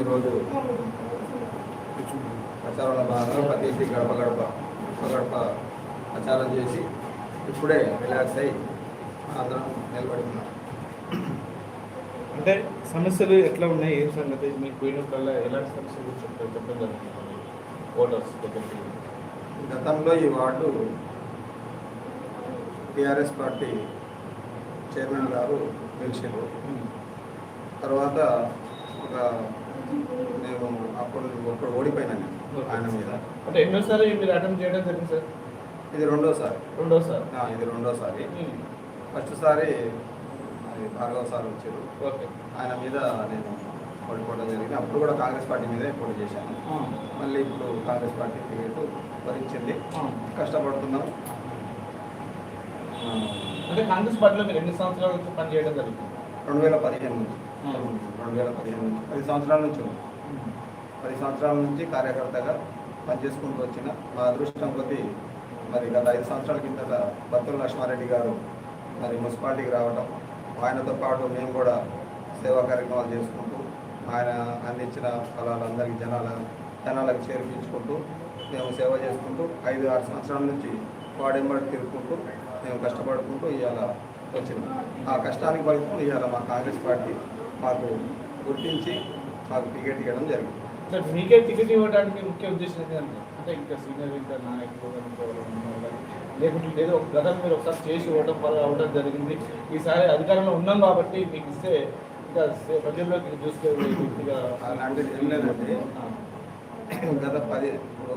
ఈరోజు ప్రచారంలో భాగంగా ప్రతి ఇంటి గడప గడప గడప ప్రచారం చేసి ఇప్పుడే రిలాక్స్ అయ్యి అందరం నిలబడి ఉన్నాం అంటే సమస్యలు ఎట్లా ఉన్నాయి? ఏం సంగతి? మీకు పోయినప్పుడల్లా ఎలాంటి సమస్యలు చెప్తారు చెప్పడం జరుగుతుంది? ఓటర్స్ దగ్గరికి? గతంలో ఈ వార్డు టీఆర్ఎస్ పార్టీ చైర్మన్ గారు గెలిచారు తర్వాత ఒక నేను అప్పుడు అప్పుడు ఓడిపోయినాను నేను ఆయన మీద. అంటే ఎన్నోసారి మీరు అటెంప్ట్ చేయడం జరిగింది సార్? ఇది రెండోసారి. రెండోసారి? ఇది రెండోసారి. ఫస్ట్ సారి అది భార్గవ సార్ వచ్చారు. ఓకే. ఆయన మీద నేను ఓడిపోవడం జరిగింది. అప్పుడు కూడా కాంగ్రెస్ పార్టీ మీదే పోటీ చేశాను. మళ్ళీ ఇప్పుడు కాంగ్రెస్ పార్టీ టికెట్ భరించింది. కష్టపడుతున్నాం. అంటే కాంగ్రెస్ పార్టీలో మీరు ఎన్ని సంవత్సరాల నుంచి పనిచేయడం జరుగుతుంది? రెండు వేల పదిహేను నుంచి. రెండు వేల పదిహేను పది సంవత్సరాల నుంచి పది సంవత్సరాల నుంచి కార్యకర్తగా పనిచేసుకుంటూ వచ్చిన మా అదృష్టం కొద్దీ మరి గత ఐదు సంవత్సరాల కిందట బత్తుల లక్ష్మారెడ్డి గారు మరి మున్సిపాలిటీకి రావడం ఆయనతో పాటు మేము కూడా సేవా కార్యక్రమాలు చేసుకుంటూ ఆయన అందించిన ఫలాలందరికీ జనాల జనాలకు చేర్పించుకుంటూ మేము సేవ చేసుకుంటూ ఐదు ఆరు సంవత్సరాల నుంచి వాడెంబడి తిరుగుకుంటూ మేము కష్టపడుకుంటూ ఇవాళ వచ్చినాం. ఆ కష్టానికి ఫలితం ఇవాళ మా కాంగ్రెస్ పార్టీ మాకు గుర్తించి మాకు టికెట్ ఇవ్వడం జరిగింది. సార్ మీకే టికెట్ ఇవ్వడానికి ముఖ్య ఉద్దేశం ఏంటంటే అంటే ఇంకా సీనియర్ ఇంకా నాయకులు లేకుంటే లేదో ఒక గతం మీరు ఒకసారి చేసి ఇవ్వడం వల్ల అవ్వడం జరిగింది. ఈసారి అధికారంలో ఉన్నాం కాబట్టి మీకు ఇస్తే ఇంకా ప్రజల్లోకి చూస్తే వ్యక్తిగా అలాంటిది ఏం లేదండి. గత పది ఇప్పుడు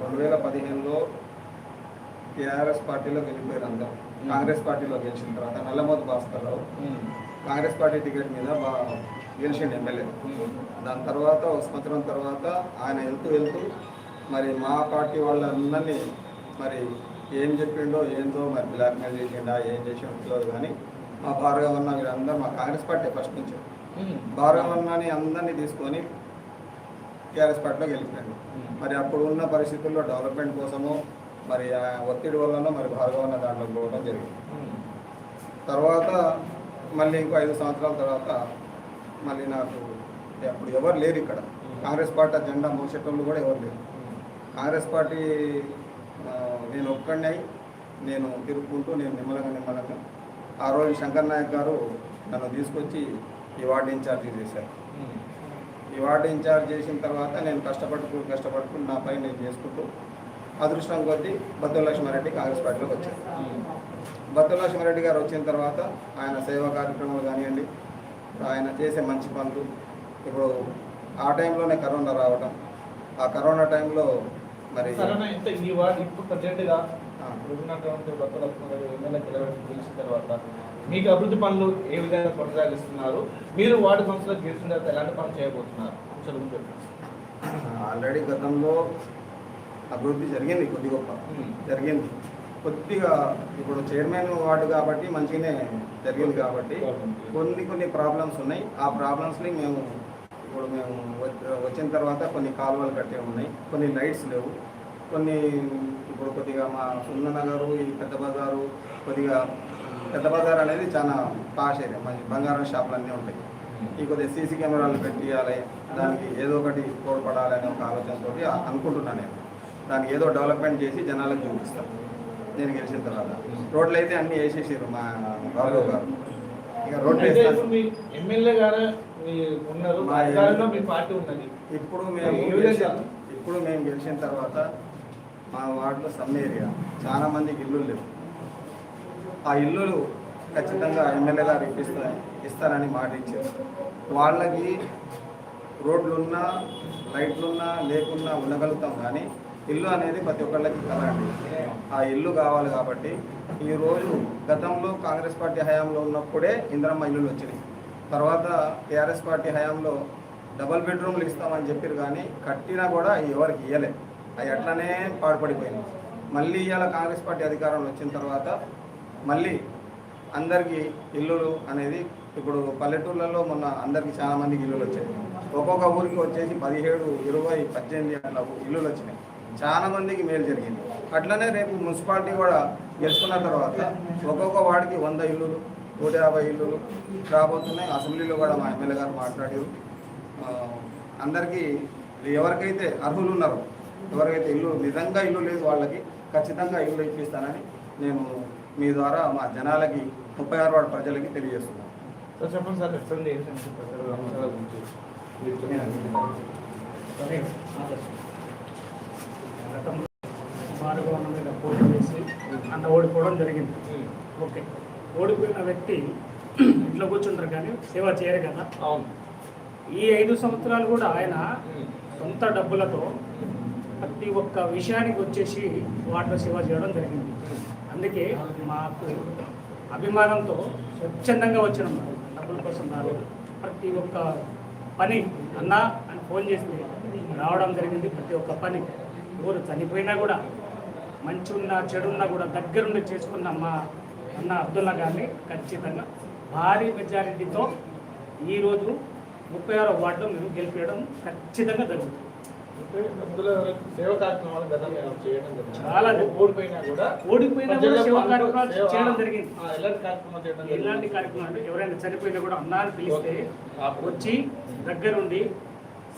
రెండు వేల పదిహేనులో టీఆర్ఎస్ పార్టీలో వెళ్ళిపోయారు అందరూ. కాంగ్రెస్ పార్టీలో గెలిచిన తర్వాత నల్లమోతు భాస్కర్రావు కాంగ్రెస్ పార్టీ టికెట్ మీద గెలిచిండు ఎమ్మెల్యే. దాని తర్వాత సంవత్సరం తర్వాత ఆయన వెళ్తూ వెళ్తూ మరి మా పార్టీ వాళ్ళందరినీ మరి ఏం చెప్పిండో ఏందో మరి బ్లాక్మెయిల్ చేసిండా ఏం చేసిండో కానీ మా భార్గవన్న వీళ్ళందరూ మా కాంగ్రెస్ పార్టీ ఫస్ట్ నుంచి. భార్గవన్నని అందరినీ తీసుకొని టీఆర్ఎస్ పార్టీలోకి వెళ్ళిపోయాడు మరి అప్పుడు ఉన్న పరిస్థితుల్లో డెవలప్మెంట్ కోసము మరి ఒత్తిడి వలన మరి భార్గవన్న దాంట్లోకి పోవడం జరిగింది. తర్వాత మళ్ళీ ఇంకో ఐదు సంవత్సరాల తర్వాత మళ్ళీ నాకు అప్పుడు ఎవరు లేరు ఇక్కడ. కాంగ్రెస్ పార్టీ జెండా మోసేటోళ్ళు కూడా ఎవరు లేరు. కాంగ్రెస్ పార్టీ నేను ఒక్కడిని అయి నేను తిరుగుకుంటూ నేను నిమ్మలంగా నిమ్మలంగా. ఆ రోజు శంకర్ నాయక్ గారు నన్ను తీసుకొచ్చి ఈ వార్డు ఇన్ఛార్జి చేశారు. ఈ వార్డు ఇన్ఛార్జ్ చేసిన తర్వాత నేను కష్టపడుతూ కష్టపడుతూ నా పని నేను చేసుకుంటూ అదృష్టం కొద్దీ బద్దల లక్ష్మారెడ్డి కాంగ్రెస్ పార్టీలోకి వచ్చారు. బద్దల లక్ష్మారెడ్డి గారు వచ్చిన తర్వాత ఆయన సేవా కార్యక్రమాలు కానివ్వండి ఆయన చేసే మంచి పనులు. ఇప్పుడు ఆ టైంలోనే కరోనా రావటం. ఆ కరోనా టైంలో మరి మీకు అభివృద్ధి పనులు ఏ విధంగా కొనసాగిస్తున్నారు? మీరు వార్డు సంస్థలో గెలిచిన తర్వాత ఎలాంటి పనులు చేయబోతున్నారు. ఆల్రెడీ గతంలో అభివృద్ధి జరిగింది కొద్ది గొప్ప. జరిగింది. కొద్దిగా ఇప్పుడు చైర్మన్ వార్డు కాబట్టి మంచిగానే జరిగింది కాబట్టి కొన్ని కొన్ని ప్రాబ్లమ్స్ ఉన్నాయి. ఆ ప్రాబ్లమ్స్ని మేము ఇప్పుడు మేము వచ్చ- వచ్చిన తర్వాత కొన్ని కాలువలు కట్టే ఉన్నాయి. కొన్ని లైట్స్ లేవు. కొన్ని ఇప్పుడు కొద్దిగా మా సున్న నగరు ఈ పెద్ద బజారు కొద్దిగా పెద్ద బజార్ అనేది చాలా పాష్ ఏరియా. మంచి బంగారం షాపులు అన్నీ ఉంటాయి. ఈ కొద్దిగా సీసీ కెమెరాలు పెట్టియాలి. దానికి ఏదో ఒకటి తోడ్పడాలి అనే ఒక ఆలోచనతో అనుకుంటున్నాను నేను. దానికి ఏదో డెవలప్మెంట్ చేసి జనాలకు చూపిస్తాను. నేను గెలిచిన తర్వాత. రోడ్లు అయితే అన్నీ వేసేసారు మా బాబు గారు. ఇక రోడ్లు ఎమ్మెల్యే గారు ఉన్నారు. మా పార్టీ ఉన్నది. ఇప్పుడు మేము ఇప్పుడు మేము గెలిచిన తర్వాత మా వార్డులో సమ్ ఏరియా చాలా మందికి ఇల్లు లేవు. ఆ ఇల్లులు ఖచ్చితంగా ఎమ్మెల్యే గారు ఇప్పిస్తా ఇస్తారని మాట ఇచ్చారు. వాళ్ళకి రోడ్లున్నా లైట్లున్నా లేకున్నా ఉండగలుగుతాం కానీ ఇల్లు అనేది ప్రతి ఒక్కళ్ళకి కల అండి ఆ ఇల్లు కావాలి కాబట్టి ఈరోజు గతంలో కాంగ్రెస్ పార్టీ హయాంలో ఉన్నప్పుడే ఇందిరమ్మ ఇల్లులు వచ్చినాయి. తర్వాత టీఆర్ఎస్ పార్టీ హయాంలో డబల్ బెడ్రూమ్లు ఇస్తామని చెప్పారు కానీ కట్టినా కూడా ఎవరికి ఇవ్వలే అవి అట్లనే పాడుపడిపోయింది మళ్ళీ ఇవాళ కాంగ్రెస్ పార్టీ అధికారంలో వచ్చిన తర్వాత మళ్ళీ అందరికీ ఇల్లులు అనేది ఇప్పుడు పల్లెటూళ్ళలో మొన్న అందరికీ చాలా మందికి ఇల్లులు వచ్చాయి. ఒక్కొక్క ఊరికి వచ్చేసి పదిహేడు ఇరవై పద్దెనిమిది అట్లా ఇల్లులు వచ్చినాయి. చాలా మందికి మేలు జరిగింది. అట్లనే రేపు మున్సిపాలిటీ కూడా గెలుచుకున్న తర్వాత ఒక్కొక్క వాడికి వంద ఇల్లులు నూట యాభై ఇల్లులు రాబోతున్నాయి. అసెంబ్లీలో కూడా మా ఎమ్మెల్యే గారు మాట్లాడారు. అందరికీ ఎవరికైతే అర్హులు ఉన్నారో ఎవరికైతే ఇల్లు నిజంగా ఇల్లు లేదు వాళ్ళకి ఖచ్చితంగా ఇల్లు ఇప్పిస్తానని నేను మీ ద్వారా మా జనాలకి ముప్పై ఆరు వార్డు ప్రజలకి తెలియజేస్తున్నాను. సార్ చెప్పండి సార్ ఎట్లండి ఏంటంటే ప్రజల అంశాల గురించి మీరు చెప్పండి. గతంలో భార్గవన్న మీద పోటీ చేసి అన్న ఓడిపోవడం జరిగింది. ఓకే. ఓడిపోయిన వ్యక్తి ఇంట్లో కూర్చుంటారు కానీ సేవ చేయరు కదా. అవును. ఈ ఐదు సంవత్సరాలు కూడా ఆయన. సొంత డబ్బులతో ప్రతి ఒక్క విషయానికి వచ్చేసి వాటిలో సేవ చేయడం జరిగింది. అందుకే మాకు అభిమానంతో స్వచ్ఛందంగా వచ్చిన డబ్బుల కోసం రాలేదు. ప్రతి ఒక్క పని అన్నా అని ఫోన్ చేస్తే రావడం జరిగింది. ప్రతి ఒక్క పని. ఎవరు చనిపోయినా కూడా మంచి ఉన్నా చెడున్నా కూడా దగ్గరుండి చేసుకున్న మా అన్న అబ్దుల్లా గారిని ఖచ్చితంగా భారీ మెజారిటీతో ఈరోజు ముప్పై ఆరో వార్డులో మేము గెలిపించడం ఖచ్చితంగా జరుగుతుంది. చాలా ఓడిపోయినా కూడా సేవా కార్యక్రమాలు చేయడం జరిగింది. ఎలాంటి కార్యక్రమాలు ఎవరైనా చనిపోయినా కూడా అన్నాన్ని పిలిస్తే వచ్చి దగ్గరుండి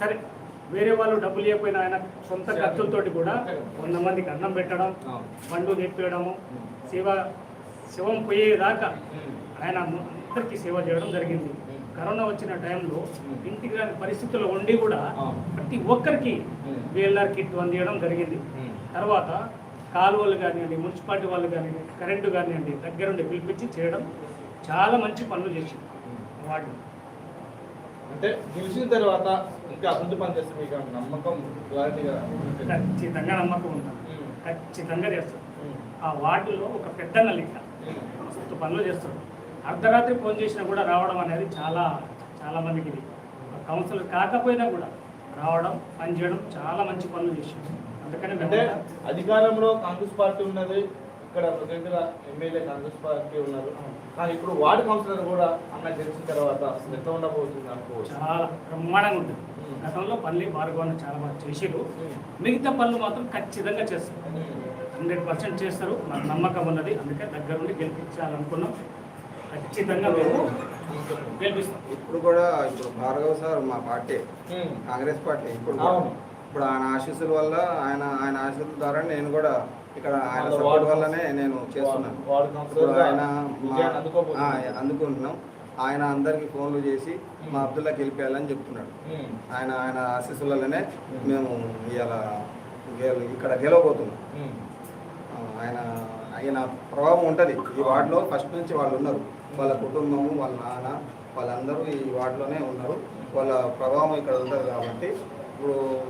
సరే వేరే వాళ్ళు డబ్బులు ఇవ్వకపోయినా ఆయన సొంత ఖర్చులతోటి కూడా వంద మందికి అన్నం పెట్టడం. పండు తెప్పియడము సేవ శివం పోయేదాకా. ఆయన అందరికీ సేవ చేయడం జరిగింది కరోనా వచ్చిన టైంలో ఇంటికి రాని పరిస్థితుల్లో ఉండి కూడా. ప్రతి ఒక్కరికి. వీఎల్ఆర్ కిట్ అందించడం జరిగింది. తర్వాత కాలువలు కానివ్వండి మున్సిపాలిటీ వాళ్ళు కానివ్వండి కరెంటు కానివ్వండి దగ్గరుండి పిలిపించి చేయడం చాలా మంచి పనులు చేసింది వాటిని అంటే గెలిచిన తర్వాత ఇంకా అభివృద్ధి పని చేస్తే మీకు నమ్మకం క్లారిటీగా ఉంటుంది. ఖచ్చితంగా నమ్మకం ఉంటాం ఉమ్. ఖచ్చితంగా చేస్తాం ఉమ్. ఆ వార్డులో ఒక పెద్ద ఉమ్. మస్తు పనులు చేస్తాడు అర్ధరాత్రి ఫోన్ చేసినా కూడా రావడం అనేది చాలా చాలా మందికి ఇది కౌన్సిలర్ కాకపోయినా కూడా రావడం పని చేయడం చాలా మంచి పనులు చేసింది అందుకని అంటే అధికారంలో కాంగ్రెస్ పార్టీ ఉన్నది ఇక్కడ ప్రజెంట్గా ఎమ్మెల్యే కాంగ్రెస్ పార్టీ ఉన్నారు. కానీ ఇప్పుడు వార్డు కౌన్సిలర్ కూడా అన్న గెలిచిన తర్వాత అసలు ఎట్లా ఉండబోతుంది అనుకోవచ్చు. చాలా బ్రహ్మాండంగా ఉంటుంది. గతంలో పల్లి భార్గవన్న చాలా బాగా చేసిరు మిగతా పనులు మాత్రం ఖచ్చితంగా చేస్తారు. హండ్రెడ్ పర్సెంట్ చేస్తారు. నాకు నమ్మకం ఉన్నది. అందుకే దగ్గరుండి గెలిపించాలనుకున్నాం. ఖచ్చితంగా మేము గెలిపిస్తాం. ఇప్పుడు కూడా ఇప్పుడు భార్గవ్ సార్ మా పార్టీ. కాంగ్రెస్ పార్టీ ఇప్పుడు. ఇప్పుడు ఆయన ఆశీస్సుల వల్ల ఆయన ఆయన ఆశీస్సుల ద్వారా నేను కూడా ఇక్కడ ఆయన సపోర్ట్ వల్లనే నేను చేస్తున్నాను. ఇప్పుడు ఆయన అందుకుంటున్నాం. ఆయన అందరికి ఫోన్లు చేసి మా అబ్దుల్లా గెలిపేయాలని చెప్తున్నాడు. ఆయన ఆయన ఆశీస్సులనే మేము. గెల- ఇక్కడ గెలవబోతున్నాం. ఆయన ఆయన ప్రభావం ఉంటుంది. ఈ వార్డులో ఫస్ట్ నుంచి వాళ్ళు ఉన్నారు. వాళ్ళ కుటుంబము వాళ్ళ నాన్న వాళ్ళందరూ ఈ వార్డులోనే ఉన్నారు. వాళ్ళ ప్రభావం ఇక్కడ ఉంటుంది కాబట్టి ఇప్పుడు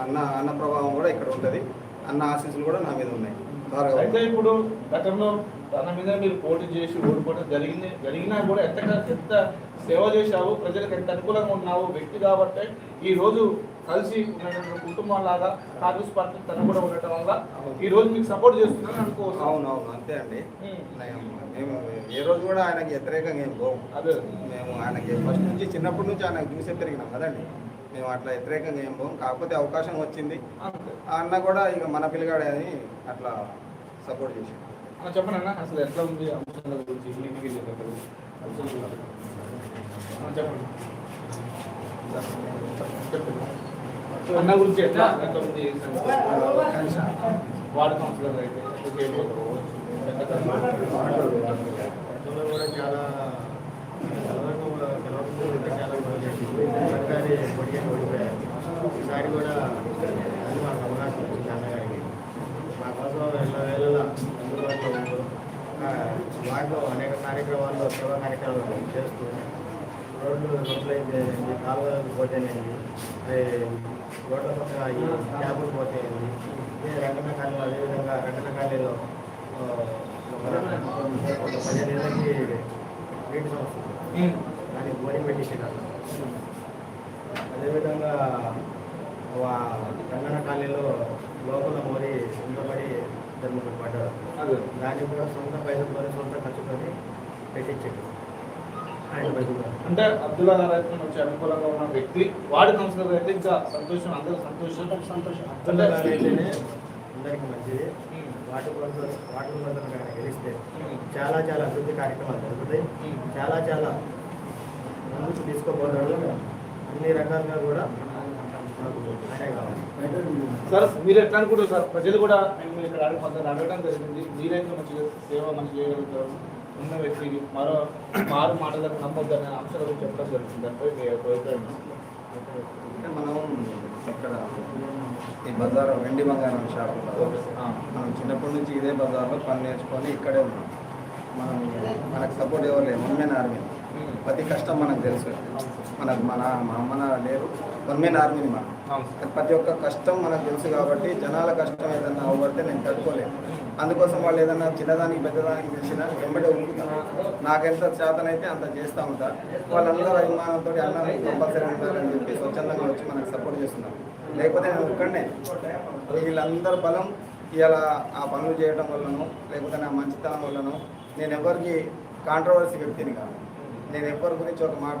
అన్న అన్న ప్రభావం కూడా ఇక్కడ ఉంటుంది. అన్న ఆశీస్సులు కూడా నా మీద ఉన్నాయి. అయితే ఇప్పుడు గతంలో తన మీద మీరు పోటీ చేసి ఓడిపోవడం జరిగింది. జరిగినా కూడా ఎంత ఎంత సేవ చేశావు ప్రజలకు ఎంత అనుకూలంగా ఉన్నావు వ్యక్తి కాబట్టి ఈ రోజు కలిసి ఉన్నటువంటి కుటుంబం లాగా కాంగ్రెస్ పార్టీ తను కూడా ఉండటం వల్ల ఈ రోజు మీకు సపోర్ట్ చేస్తున్నాను అనుకోవచ్చు? అవును అవును. అంతే అండి. మేము ఏ రోజు కూడా ఆయనకి వ్యతిరేకంగా ఏం పోము. అదే. మేము ఆయనకి ఫస్ట్ నుంచి చిన్నప్పటి నుంచి ఆయనకు చూసే పెరిగినాం కదండి. మేము అట్లా వ్యతిరేకంగా ఏం పోము కాకపోతే అవకాశం వచ్చింది. అన్న కూడా ఇక మన పిల్లగాడే అని అట్లా సపోర్ట్ చేసి అన్న చెప్పండి అన్న అసలు ఎట్లా ఉంది అంశాల గురించి? ఇంటికి చెప్పండి. అన్న గురించి ఎట్లా ఎట్లా ఉంది? వార్డు కౌన్సిలర్ అయితే కూడా చాలా చాలా గొడవ చేసింది సర్కారీ పొడిగా ఓడిపోయారు ఈసారి కూడా అది మాకు అవకాశం వచ్చింది అన్నగారికి మా కోసం ఎల్ల వేళలా అందుబాటులో ఉంటూ వాటిలో అనేక కార్యక్రమాల్లో సేవా కార్యక్రమాలు చేస్తూ రోడ్లు రోడ్లు అయితే కాలువలకు పోతేనేది రోడ్ల పక్కన ఈ ట్యాబులు పోతేనేది రంగన కాలనీ అదేవిధంగా రంగన కాలనీలో ఒక పదిహేను ఏళ్ళకి నీటి. ఉమ్. దాన్ని బోరింగ్ పెట్టించారు అదేవిధంగా రంగన కాలనీలో లోపల మోరి ఉండబడి ధర్మం పడ్డారు అదే. దాన్ని కూడా సొంత పైసలతో సొంత ఖర్చుతో పెట్టించాడు ఆయన పైసలు అంటే అబ్దుల్లా గారు అయితే మంచి అనుకూలంగా ఉన్న వ్యక్తి వార్డు కౌన్సిలర్ అయితే ఇంకా సంతోషం అందరూ సంతోషం. సంతోషం. అబ్దుల్లా గారు అయితేనే అందరికీ మంచిది. వాటి కోసం వాటి కోసం కనుక గెలిస్తే. చాలా చాలా అభివృద్ధి కార్యక్రమాలు జరుగుతాయి. చాలా చాలా ముందుకు తీసుకోబోతాడు అన్ని రకాలుగా కూడా సార్ మీరు ఎట్లా అనుకుంటారు సార్? ప్రజలు కూడా మీరు ఇక్కడ అడగ అడగడం జరిగింది. మీరైతే మంచిగా సేవ మంచి చేయగలుగుతారు. ఉన్న వ్యక్తికి మరో మారు మాటలకు నమ్మొద్దనే అంశాలు చెప్పడం జరుగుతుంది దానిపై మీ యొక్క అభిప్రాయం అంటే మనం ఇక్కడ ఈ బజార్ వెండి బంగారం షాప్. మనం చిన్నప్పటి నుంచి ఇదే బజార్లో పని నేర్చుకొని ఇక్కడే ఉన్నాం. మనం మనకు సపోర్ట్ ఎవరు లేరు. వన్ మెన్ ఆర్మీ ప్రతి కష్టం మనకు తెలుసు. మనకు మన మా అమ్మ నాన్న లేరు వన్ మెన్. ఆర్మీని మనం. ప్రతి ఒక్క కష్టం మనకు తెలుసు కాబట్టి జనాల కష్టం ఏదన్నా అవ్వబడితే నేను తట్టుకోలేను. అందుకోసం వాళ్ళు ఏదన్నా చిన్నదానికి పెద్దదానికి తెలిసినా వెంబడే ఉరుకుతాను నాకెంత చేతనైతే అంత చేస్తూ ఉంటా. వాళ్ళందరూ అభిమానంతో అన్న కంపల్సరీ ఉంటారని చెప్పి స్వచ్ఛందంగా వచ్చి మనకు సపోర్ట్ చేస్తున్నారు. లేకపోతే నేను ఒక్కడనే. వీళ్ళందరి బలం ఇలా ఆ పనులు చేయడం వల్లనో లేకపోతే నా మంచితనం వల్లనో నేను ఎవరికి కాంట్రవర్సీ వ్యక్తిని కాదు. నేను ఎవరి గురించి ఒక మాట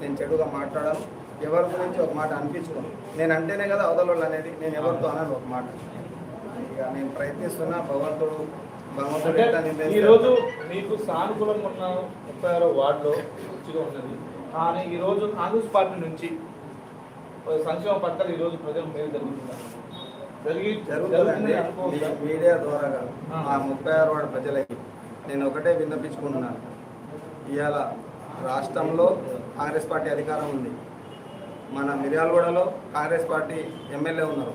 నేను చెడుగా మాట్లాడను ఎవరి గురించి ఒక మాట అనిపించుకోను. నేను అంటేనే కదా అవతల అనేది నేను ఎవరితో అనను ఒక మాట. ఇక నేను ప్రయత్నిస్తున్నా భగవంతుడు భగవంతుడు అంటే ఎట్లా నిర్ణయిస్తాడో. ఈ రోజు మీకు సానుకూలంగా ఉన్న ముప్పై ఆరో వార్డులో మంచిగా ఉన్నది. కానీ ఈ రోజు కాంగ్రెస్ పార్టీ నుంచి సంక్షేమ పథకాలు ఈ రోజు ప్రజలు మేలు జరుగుతున్నారు జరుగుతుందండి. మీడియా ద్వారాగా ఆ. ఆ. ముప్పై ఆరు వాడు ప్రజలకి నేను ఒకటే విన్నపించుకుంటున్నాను. ఇవాళ రాష్ట్రంలో కాంగ్రెస్ పార్టీ అధికారం ఉంది. మన మిర్యాలగూడలో కాంగ్రెస్ పార్టీ ఎమ్మెల్యే ఉన్నారు.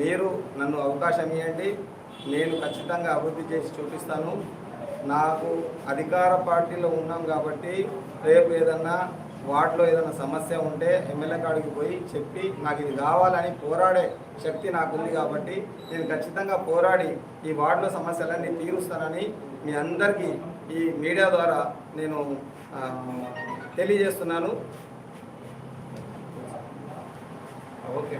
మీరు నన్ను అవకాశం ఇవ్వండి నేను ఖచ్చితంగా అభివృద్ధి చేసి చూపిస్తాను. నాకు అధికార పార్టీలో ఉన్నాం కాబట్టి రేపు ఏదన్నా వార్డులో ఏదైనా సమస్య ఉంటే ఎమ్మెల్యే కాడికి పోయి చెప్పి నాకు ఇది కావాలని పోరాడే శక్తి నాకుంది కాబట్టి నేను ఖచ్చితంగా పోరాడి ఈ వార్డులో సమస్యలన్నీ తీరుస్తానని మీ అందరికీ ఈ మీడియా ద్వారా నేను తెలియజేస్తున్నాను. ఓకే.